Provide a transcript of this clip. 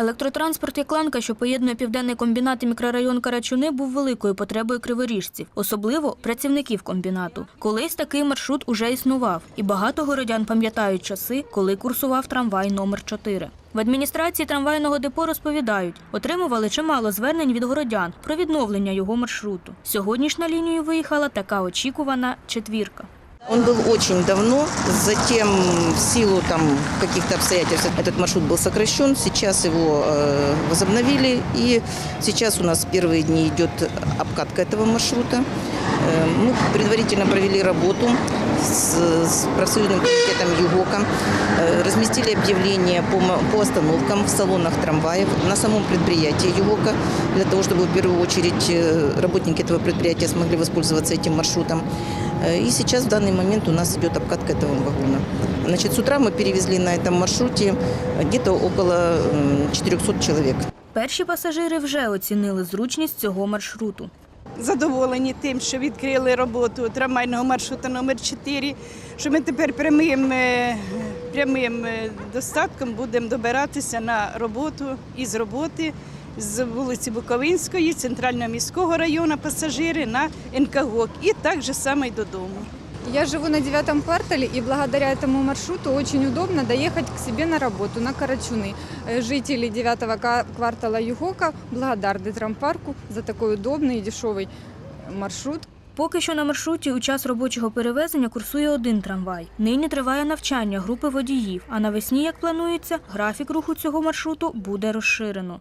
Електротранспорт Якланка, що поєднує південний комбінат і мікрорайон Карачуни, був великою потребою криворіжців, особливо працівників комбінату. Колись такий маршрут уже існував, і багато городян пам'ятають часи, коли курсував трамвай номер 4 В адміністрації трамвайного депо розповідають, отримували чимало звернень від городян про відновлення його маршруту. Сьогодні ж на лінію виїхала така очікувана четвірка. Он был очень давно, затем в силу там каких-то обстоятельств этот маршрут был сокращен, сейчас его э, возобновили, и сейчас у нас первые дни идет обкатка этого маршрута. Э, мы предварительно провели работу с, с профсоюзным комитетом ЮГОКа, э, разместили объявления по, ма- по остановкам в салонах трамваев на самом предприятии ЮГОКа, для того, чтобы в первую очередь э, работники этого предприятия смогли воспользоваться этим маршрутом. Э, И сейчас в данный момент у нас идет обкатка этого вагона. Значит, с утра мы перевезли на этом маршруте где-то около м, 400 человек. Перші пасажири вже оцінили зручність цього маршруту. задоволені тим, що відкрили роботу трамвайного маршруту номер 4 що ми тепер прямим, е, прямим е, достатком будемо добиратися на роботу і з роботи з вулиці Буковинської, центрального міського району пасажири на НКГОК і так же само й додому. Я живу на девятом квартале, и благодаря этому маршруту очень удобно доехать к себе на работу, на Карачуны. Э, Жители девятого ка- квартала Югока благодарны трампарку за такой удобный и дешевый маршрут. Поки що на маршруті у час робочого перевезення курсує один трамвай. Нині триває навчання групи водіїв, а навесні, як планується, графік руху цього маршруту буде розширено.